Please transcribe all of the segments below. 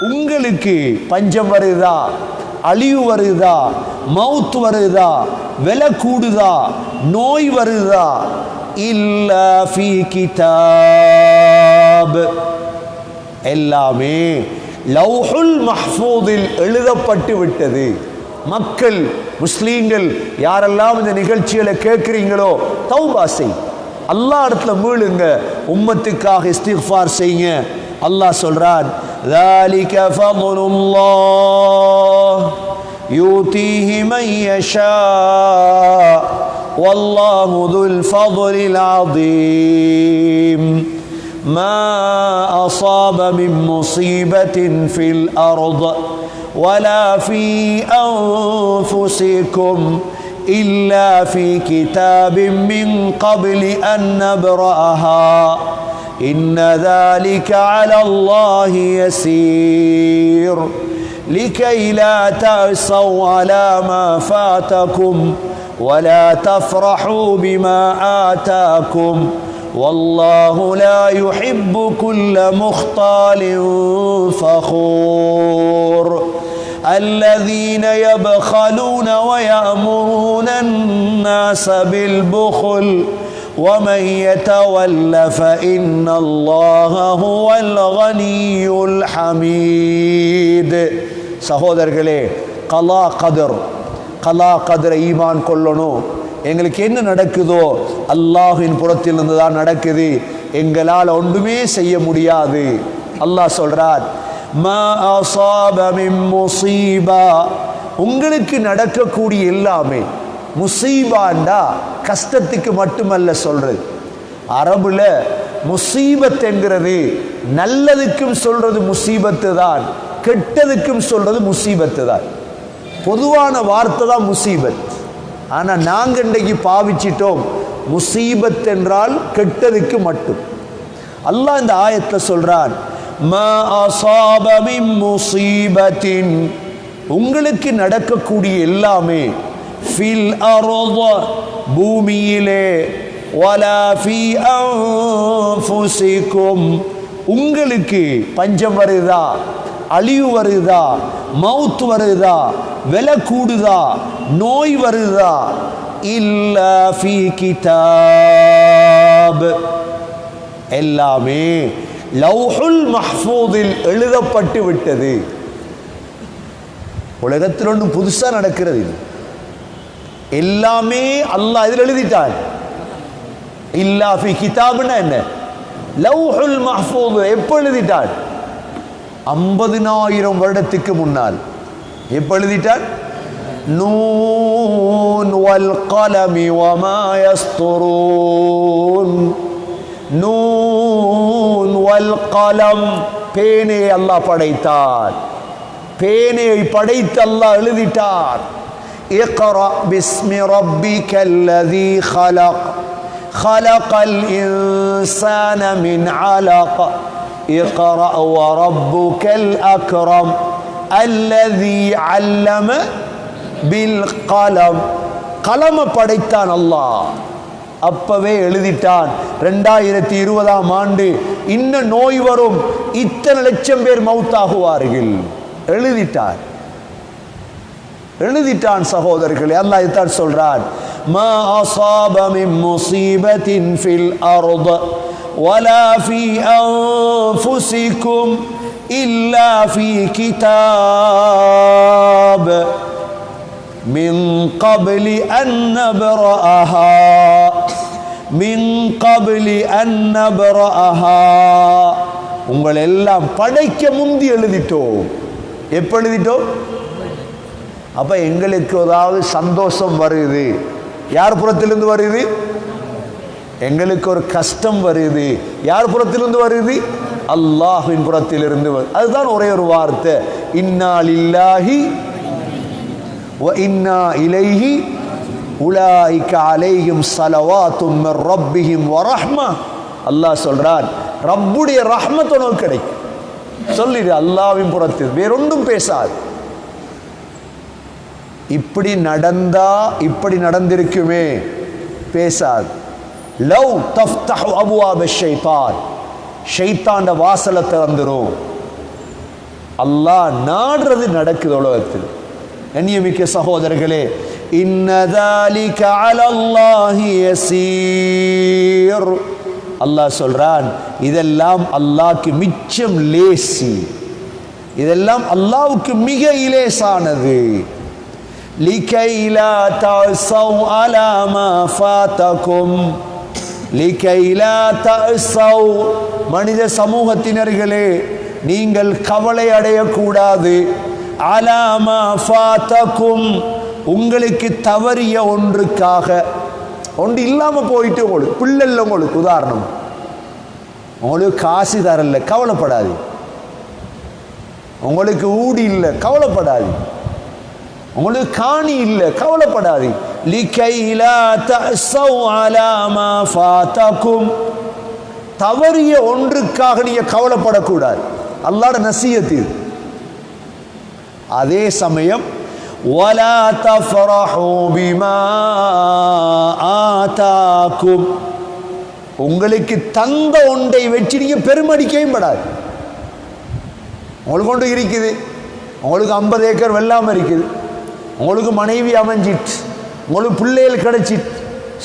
உங்களுக்கு பஞ்சம் வருதா? அழிவு வருதா? மவுத் வருதா? விலை கூடுதா? நோய் வருதா? இல்ல ஃபீ கிதாப். எல்லாமே லவ்ஹுல் மஹ்பூதில் எழுதப்பட்டு விட்டது. மக்கள் முஸ்லீம்கள் யாரெல்லாம் இந்த நிகழ்ச்சிகளை கேட்குறீங்களோ தௌபா செய். இடத்துல மீளுங்க. உம்மத்துக்காக இஸ்திஃபார் செய்யுங்க. அல்லாஹ் சொல்கிறான் ذلك فضل الله. يؤتيه من يشاء. والله ذو الفضل العظيم. ما أصاب من مصيبة في الأرض ولا في أنفسكم إلا في كتاب من قبل أن نبرأها. إن ذلك على الله يسير. لكي لا تأسوا على ما فاتكم ولا تفرحوا بما آتاكم. والله لا يحب كل مختال فخور. الذين يبخلون ويأمرون الناس بالبخل ومن يتول فإن الله هو الغني الحميد சகோதரர்களே கலா கதர் கலா கதிரை ஈமான் கொள்ளணும் எங்களுக்கு என்ன நடக்குதோ அல்லாஹின் புறத்திலிருந்து தான் நடக்குது எங்களால் ஒன்றுமே செய்ய முடியாது அல்லாஹ் சொல்றார் மா அஸாப மின் முஸீபா உங்களுக்கு நடக்கக்கூடிய எல்லாமே முசீபாண்டா கஷ்டத்துக்கு மட்டுமல்ல சொல்றது. அரபுல முசீபத் என்கிறது நல்லதுக்கும் சொல்றது முசீபத்து தான் கெட்டதுக்கும் சொல்றது முசீபத்து தான். பொதுவான வார்த்தை தான் முசீபத். ஆனா நாங்க இன்றைக்கு பாவிச்சிட்டோம் முசீபத் என்றால் கெட்டதுக்கு மட்டும். அல்லாஹ் இந்த ஆயத்தை சொல்றான் உங்களுக்கு நடக்கக்கூடிய எல்லாமே ஃபில் அர்த பூமியிலே. வலா ஃபி அன்ஃபுசிக்கும். உங்களுக்கு பஞ்சம் வருதா? அழிவு வருதா? மவுத் வருதா? விலை கூடுதா? நோய் வருதா? இல்ல ஃபி கிதாப். எல்லாமே லவ்ஹுல் மஹ்பூதில் எழுதப்பட்டு விட்டது. உலகத்தில் ஒன்று புதுசா நடக்கிறது இது. எல்லாமே அல்லாஹ் இதில் எழுதிட்டான். இல்லா ஃபி கிதாப்னா என்ன? லவ்ஹுல் மஹ்ஃபூத் எப்போ எழுதிட்டான்? ஐம்பதினாயிரம் வருடத்துக்கு முன்னால். எப்போ எழுதிட்டான்? நூன் வல் கலமி வமா யஸ்துரூன். நூன் வல் கலம் பேனே அல்லாஹ் படைத்தார் பேனையை படைத்து அல்லாஹ் எழுதிட்டார் اقرأ باسم ربك الذي خلق خلق الإنسان من علق اقرأ وربك الأكرم الذي علم بالقلم قلم படைத்தான் அல்லாஹ் அப்பவே எழுதிட்டான் ரெண்டாயிரத்தி இருபதாம் ஆண்டு இன்னும் நோய் வரும் இத்தனை லட்சம் பேர் மௌத்தாகுவார்கள் எழுதிட்டார் எழுதிட்டான் சகோதரர்களே அல்லாஹ் இதான் சொல்றான் ما أصاب من مصيبة في الأرض ولا في أنفسكم إلا في كتاب من قبل أن نبرأها من قبل أن نبرأها உங்கள் எல்லாம் படைக்க முந்தி எழுதிட்டோம் எப்ப எழுதிட்டோம் அப்ப எங்களுக்கு ஏதாவது சந்தோஷம் வருது. யார் புறத்திலிருந்து வருது? எங்களுக்கு ஒரு கஷ்டம் வருது. யார் புறத்திலிருந்து வருது? அல்லாஹின் புறத்திலிருந்து வருது. அதுதான் ஒரே ஒரு வார்த்தை. இன்னால் இல்லாஹி இன்னா இலைஹி உலாய்க்க அலைகும் சலவா மிர் ரப்பிஹிம் வரஹ்மா அல்லாஹ் சொல்கிறான் ரப்புடைய ரஹ்மத் உனக்கு கிடைக்கும். சொல்லிடு அல்லாவின் புறத்தில். வேறொன்றும் பேசாது. இப்படி நடந்தா இப்படி நடந்திருக்குமே. பேசாது. லவ் தஃப்தஹு அபுவாப ஷைத்தான். ஷைத்தாண்ட வாசலை திறந்துரும். அல்லாஹ் நாடுறது நடக்குது உலகத்தில். கண்ணியமிக்க சகோதரர்களே இன்னதாலிக அலல்லாஹி யசீர். அல்லாஹ் சொல்றான் இதெல்லாம் அல்லாஹ்க்கு மிச்சம் லேசி. இதெல்லாம் அல்லாஹ்வுக்கு மிக இலேசானது لكي لا تعصوا على ما فاتكم لكي لا تعصوا மனித சமூகத்தினர்களே நீங்கள் கவலை அடையக்கூடாது அலாமா ஃபாத்தக்கும் உங்களுக்கு தவறிய ஒன்றுக்காக ஒன்று இல்லாம போயிட்டு உங்களுக்கு பிள்ளை உங்களுக்கு உதாரணம் உங்களுக்கு காசு தரல கவலைப்படாது உங்களுக்கு ஊடி இல்லை கவலைப்படாது உங்களுக்கு காணி இல்லை கவலைப்படாது. லிகைலா மா தவறிய ஒன்றுக்காக நீங்க கவலைப்படக்கூடாது. அல்லாட நசியத்து தீர் அதே சமயம் உங்களுக்கு தந்த ஒன்றை வச்சு நீங்க பெருமடிக்கவும் படாது. உங்களுக்கு ஒன்று இருக்குது. உங்களுக்கு ஐம்பது ஏக்கர் வெள்ளாமல் இருக்குது. உங்களுக்கு மனைவி அமைஞ்சிட்டு உங்களுக்கு பிள்ளைகள் கிடைச்சிட்டு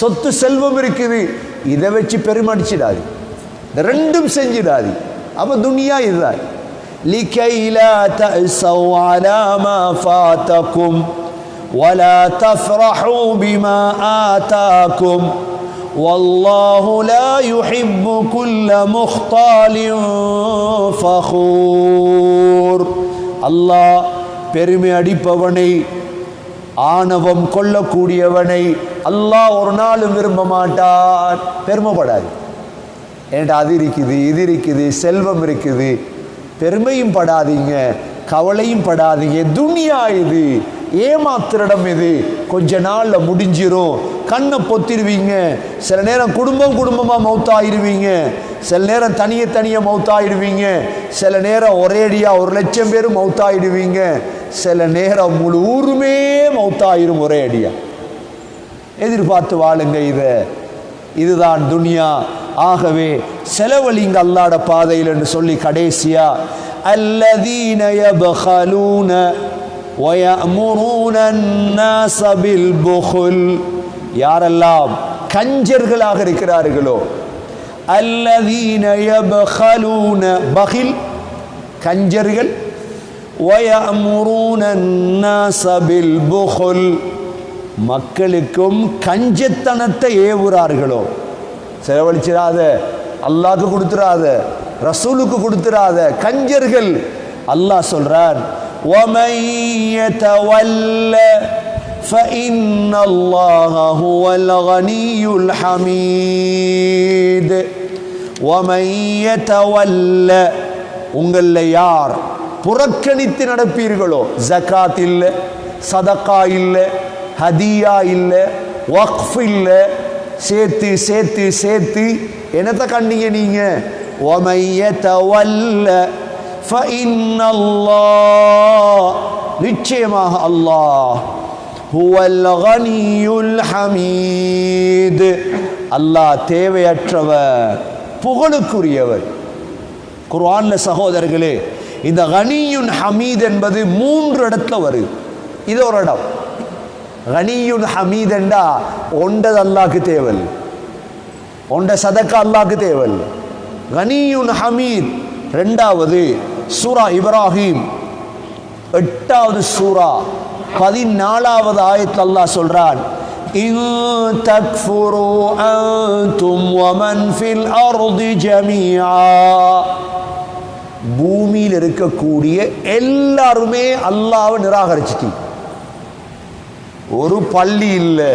சொத்து செல்வம் இருக்குது இதை வச்சு பெருமடிச்சிடாது இந்த ரெண்டும் செஞ்சிடாது அப்போ துனியா இதுதான் لكي لا تأسوا على ما فاتكم ولا تفرحوا بما آتاكم والله لا يحب كل مختال فخور அல்லாஹ் பெருமை அடிப்பவனை ஆணவம் கொள்ளக்கூடியவனை அல்லாஹ் ஒரு நாளும் விரும்ப மாட்டான். பெருமைப்படாது. ஏன்டா அது இருக்குது இது இருக்குது செல்வம் இருக்குது. பெருமையும் படாதீங்க கவலையும் படாதீங்க. துனியா இது ஏமாத்திரிடம் இது. கொஞ்ச நாள்ல முடிஞ்சிரும். கண்ணை பொத்திடுவீங்க சில நேரம் குடும்பம் குடும்பமா மௌத்தாயிருவீங்க. சில நேரம் தனிய தனிய மௌத்தாயிடுவீங்க சில நேரம் ஒரேடியா ஒரு லட்சம் பேரும் மௌத்தாயிடுவீங்க. சில நேரம் முழு ஊருமே மௌத்தாயிரும் ஒரே அடியா. எதிர்பார்த்து வாழுங்க இதை. இதுதான் துனியா. ஆகவே செலவழிங்க அல்லாட பாதையில் என்று சொல்லி கடைசியா அல்லதீன யபகலூன ويأمرون الناس بالبخل யாரெல்லாம் கஞ்சர்களாக இருக்கிறார்களோ அல்லதீன பகில் கஞ்சர்கள் மக்களுக்கும் கஞ்சத்தனத்தை ஏவுறார்களோ செலவழிச்சிடாத அல்லாஹ்க்கு கொடுத்துறாத ரசூலுக்கு கொடுத்துறாத கஞ்சர்கள் அல்லாஹ் சொல்றான் وَمَن يَتَوَلَّ فَإِنَّ اللَّهَ هُوَ الْغَنِيُّ الْحَمِيدُ وَمَن يَتَوَلَّ உங்களில் யார் புறக்கணித்து நடப்பீர்களோ? ஜக்காத் இல்லை சதக்கா இல்லை ஹதியா இல்லை வக்ஃப் இல்லை. சேர்த்து சேர்த்து சேர்த்து என்னத்தை கண்டீங்க நீங்கள் நிச்சயமாக அல்லாஹ் ஹமீது. அல்லாஹ் தேவையற்றவர் புகழுக்குரியவர். குர்ஆன்ல சகோதரர்களே இந்த கனியுன் ஹமீத் என்பது மூன்று இடத்துல வருது இது ஒரு இடம் கனியுன் ஹமீத் என்றா ஒண்டது அல்லாக்கு தேவல் ஒண்ட சதக்க அல்லாக்கு தேவல் கனியுன் ஹமீத் ரெண்டாவது சூரா இப்ராஹிம் எட்டாவது சூரா பதினாலாவது ஆயத்தில் அல்லாஹ் சொல்றான் إن تكفروا أنتم ومن في الأرض جميعا பூமியில் இருக்கக்கூடிய எல்லாருமே அல்லாவை நிராகரிச்சிட்டீங்க. ஒரு பள்ளி இல்லை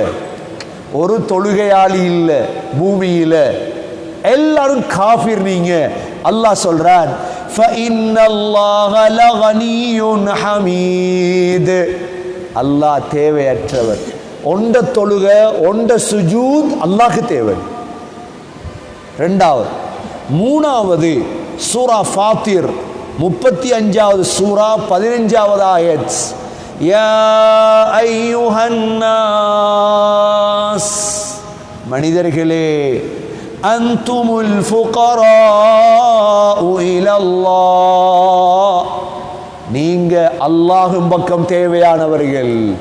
ஒரு தொழுகையாளி இல்லை பூமியில். எல்லாரும் காஃபிர் நீங்க. அல்லாஹ் சொல்றான் அல்லாஹ் தேவையற்றவர். ஒன்ற தொழுக ஒன்ற சுஜூத் அல்லாஹுக்கு தேவை. ரெண்டாவது மூணாவது சூரா ஃபாத்திர் முப்பத்தி அஞ்சாவது சூரா பதினஞ்சாவது ஆயத். மனிதர்களே அந்துமுல் ஃபுகராஉ இலல்லாஹ். அல்லாஹும் பக்கம் தேவையானவர்கள்.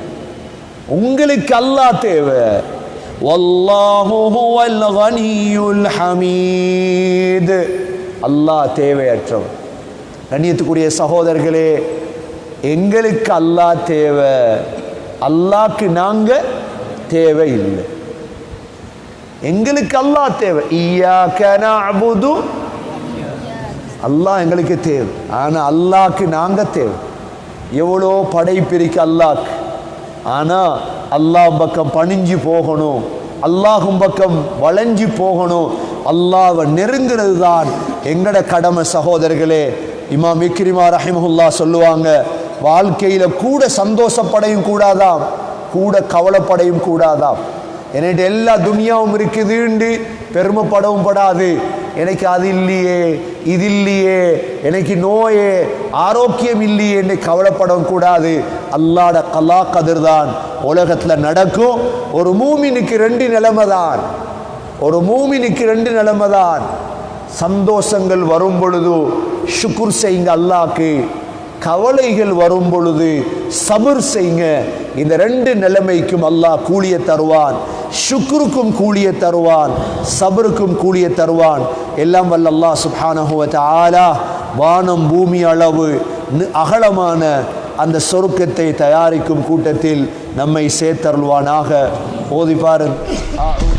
உங்களுக்கு அல்லாஹ் தேவை. வல்லாஹு ஹுவல் கனியுல் அல்லாஹ் தேவையற்றவர் கண்ணியத்துக்குரிய சகோதரர்களே எங்களுக்கு அல்லாஹ் தேவை அல்லாக்கு நாங்க தேவை இல்லை எங்களுக்கு அல்லாஹ் தேவை. ஈயாக்க அல்லாஹ் எங்களுக்கு தேவை. ஆனா அல்லாக்கு நாங்க தேவை. எவ்வளோ படைப்பிரிக்கு அல்லாக்கு ஆனா அல்லாஹ் பக்கம் பணிஞ்சு போகணும். அல்லாஹும் பக்கம் வளைஞ்சு போகணும். அல்லாவை நெருங்கிறது தான் எங்கட கடமை சகோதரர்களே. இமாம் இக்ரிமா ரஹிமஹுல்லா சொல்லுவாங்க வாழ்க்கையில கூட சந்தோஷப்படையும் கூடாதாம் கூட கவலைப்படையும் கூடாதாம். என்கிட்ட எல்லா துனியாவும் இருக்குதுண்டு பெருமைப்படவும் படாது. எனக்கு அது இல்லையே இது இல்லையே எனக்கு நோயே ஆரோக்கியம் இல்லையே என்று கவலைப்படவும் கூடாது. அல்லாட கலா கதிர் தான் உலகத்தில் நடக்கும். ஒரு மூமினுக்கு ரெண்டு நிலைமை தான் ஒரு மூமினுக்கு ரெண்டு நிலைமை தான் சந்தோஷங்கள் வரும் பொழுது சுக்குர் செய்யுங்க அல்லாக்கு. கவலைகள் வரும் பொழுது சபர் செய்யுங்க இந்த ரெண்டு நிலைமைக்கும் அல்லாஹ் கூலிய தருவான். ஷுக்ருக்கும் கூலிய தருவான். சபருக்கும் கூலிய தருவான். எல்லாம் வல்ல அல்லாஹ் சுப்ஹானஹு ஆலா வானம் பூமி அளவு அகலமான அந்த சொருக்கத்தை தயாரிக்கும் கூட்டத்தில் நம்மை சேர்த்தருள்வானாக. ஓதி பாருங்கள்